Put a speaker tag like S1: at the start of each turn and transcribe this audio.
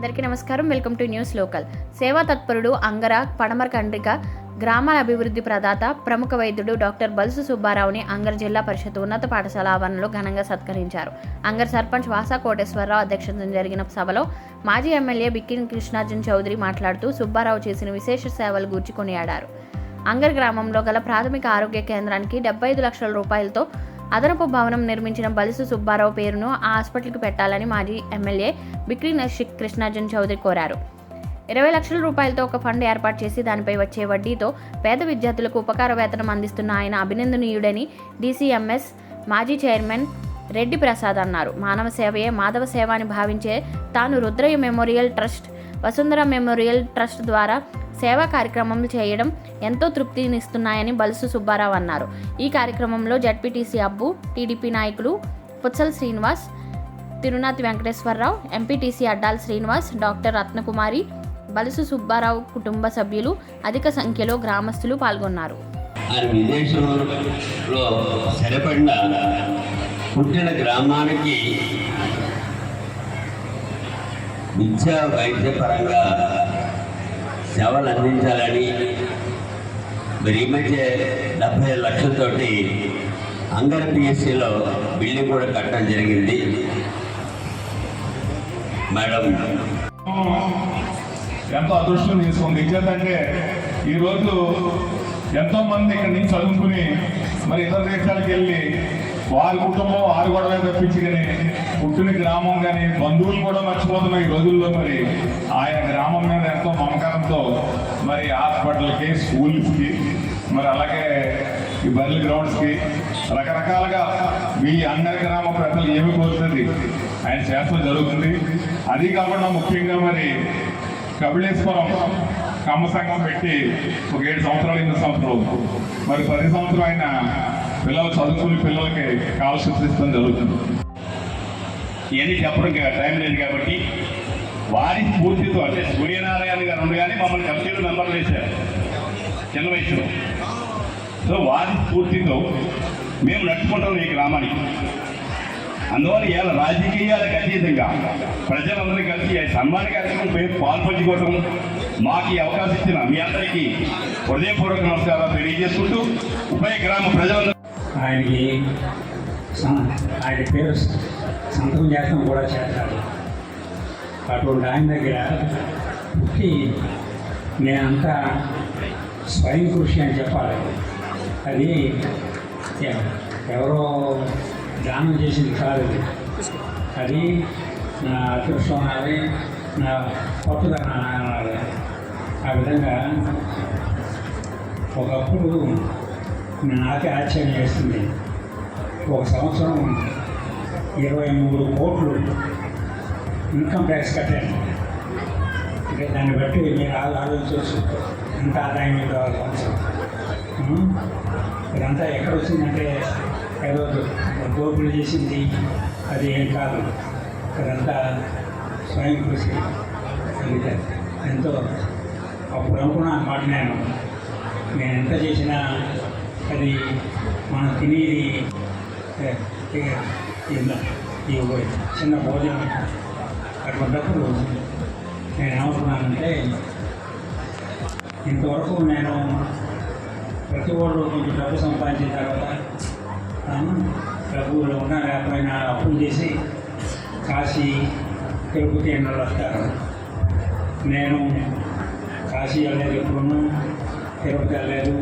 S1: నమస్కారం. Welcome to news local. సేవా తత్పరుడు అంగర పడమర కండ్రిక గ్రామాల అభివృద్ధి ప్రదాత ప్రముఖ వైద్యుడు డాక్టర్ బల్సు సుబ్బారావుని అంగర్ జిల్లా పరిషత్ ఉన్నత పాఠశాల ఆవరణలో ఘనంగా సత్కరించారు. అంగర్ సర్పంచ్ వాసా కోటేశ్వరరావు అధ్యక్షతన జరిగిన సభలో మాజీ ఎమ్మెల్యే బిక్కిన్ కృష్ణార్జున్ చౌదరి మాట్లాడుతూ సుబ్బారావు చేసిన విశేష సేవలు గూర్చి కొనియాడారు. అంగర్ గ్రామంలో గల ప్రాథమిక ఆరోగ్య కేంద్రానికి డెబ్బై ఐదు లక్షల రూపాయలతో అదనపు భవనం నిర్మించిన బలిసు సుబ్బారావు పేరును ఆ హాస్పిటల్కి పెట్టాలని మాజీ ఎమ్మెల్యే బిక్రీ నషిక్ కృష్ణార్జున్ చౌదరి కోరారు. ఇరవై లక్షల రూపాయలతో ఒక ఫండ్ ఏర్పాటు చేసి దానిపై వచ్చే వడ్డీతో పేద విద్యార్థులకు ఉపకార వేతనం అందిస్తున్న ఆయన అభినందనీయుడని డీసీఎంఎస్ మాజీ చైర్మన్ రెడ్డి ప్రసాద్ అన్నారు. మానవ సేవయే మాధవ సేవ అని భావించే తాను Rudraiah memorial trust Vasundhara memorial trust ద్వారా సేవా కార్యక్రమాలు చేయడం ఎంతో తృప్తినిస్తున్నాయని బలుసు సుబ్బారావు అన్నారు. ఈ కార్యక్రమంలో జడ్పీటీసీ అబ్బు టీడీపీ నాయకులు పుత్సల్ శ్రీనివాస్ తిరునాథ్ వెంకటేశ్వరరావు ఎంపీటీసీ అడ్డాల్ శ్రీనివాస్ డాక్టర్ రత్నకుమారి బలుసు సుబ్బారావు కుటుంబ సభ్యులు అధిక సంఖ్యలో గ్రామస్తులు పాల్గొన్నారు.
S2: ఆయన విదేశంలో స్థిరపడిన పుట్టిన గ్రామానికి విద్యా వైద్యపరంగా సేవలు అందించాలని మరి ఈ మధ్య డెబ్బై ఐదు లక్షలతోటి అంగర్ పిఎస్సిలో బిల్డింగ్ కూడా కట్టడం జరిగింది. మేడం.
S3: ఎంతో అదృష్టం తీసుకుంది. ఎందుకంటే రోజు ఎంతో మంది ఇక్కడ నుంచి చదువుకుని మరి ఇతర దేశాలకు వెళ్ళి వారి కుటుంబం వారు కూడా తప్పించి కానీ పుట్టిన గ్రామం కానీ బంధువులు కూడా మర్చిపోతున్నాయి ఈ రోజుల్లో మరి ఆయన గ్రామం మీద ఎంతో మమకారంతో మరి హాస్పిటల్కి స్కూల్స్కి మరి అలాగే ఈ బర్రెల గ్రౌండ్స్కి రకరకాలుగా మీ అందరి గ్రామ ప్రజలు ఏమి కోరుతుంది? ఆయన చేస్తూ జరుగుతుంది. అది కాకుండా ముఖ్యంగా మరి కపిలేశ్వరం కమ్మ సంఘం పెట్టి ఒక ఏడు సంవత్సరాలు ఎనిమిది సంవత్సరాలు మరి ప్రతి సంవత్సరం ఆయన పిల్లలు చదువుకుని పిల్లలకి కావాల్సిన ఇష్టం జరుగుతుంది.
S4: ఇవన్నీ చెప్పడం టైం లేదు కాబట్టి వారి స్ఫూర్తితో అంటే సూర్యనారాయణ గారు ఉండగానే మమ్మల్ని కమిటీలో మెంబర్లు వేశారు. చిన్న వయసులో. సో వారి స్ఫూర్తితో మేము నడుచుకుంటాం ఈ గ్రామానికి. అందువల్ల ఇవాళ రాజకీయాలకు అతీతంగా ప్రజలందరూ కలిసి సన్మాన కార్యక్రమం పేరు పాల్పంచుకోవటం మాకు ఈ అవకాశం ఇచ్చిన మీ అందరికీ హృదయపూర్వక నమస్కారాలు తెలియజేసుకుంటూ ఉభయ గ్రామ ప్రజలందరూ
S5: ఆయనకి సం- ఆయన పేరు సంతకం చేస్తాం కూడా చేస్తారు. అటువంటి ఆయన దగ్గర పుట్టి నేనంతా స్వయం కృషి అని చెప్పాలి. అది ఎవరో దానం చేసింది కాదు. అది. అది నా అదృష్టం అనాలి నా పట్టుదల అనాలి ఆ విధంగా ఒకప్పుడు నాకే ఆశ్చర్యం వేస్తుంది ఒక సంవత్సరం ఇరవై మూడు కోట్లు ఇన్కమ్ ట్యాక్స్ కట్టాను. అంటే దాన్ని బట్టి మీరు ఆలో- ఆలోచించవచ్చు. ఎంత ఆదాయం ఉం? ఇదంతా ఎక్కడ వచ్చిందంటే ఏదో గోపులు చేసింది అది ఏం కాదు. అదంతా స్వయం కృషి. ఎంతో అప్పుడు అనుకున్నా మాట నేను. నేను ఎంత చేసినా అది మనం తినేది ఈ చిన్న భోజనం అటువంటిప్పుడు నేను ఏమనుకున్నానంటే ఇంతవరకు నేను ప్రతి వాళ్ళు కొంచెం డబ్బు సంపాదించిన తర్వాత ఆ, డబ్బులు ఉన్నా లేకపోయినా అప్పులు చేసి కాశీ తిరుపతి ఎన్నోళ్ళు వస్తారు. నేను కాశీ వెళ్ళలేదు ఎప్పుడున్నా తిరుపతి వెళ్ళలేదు.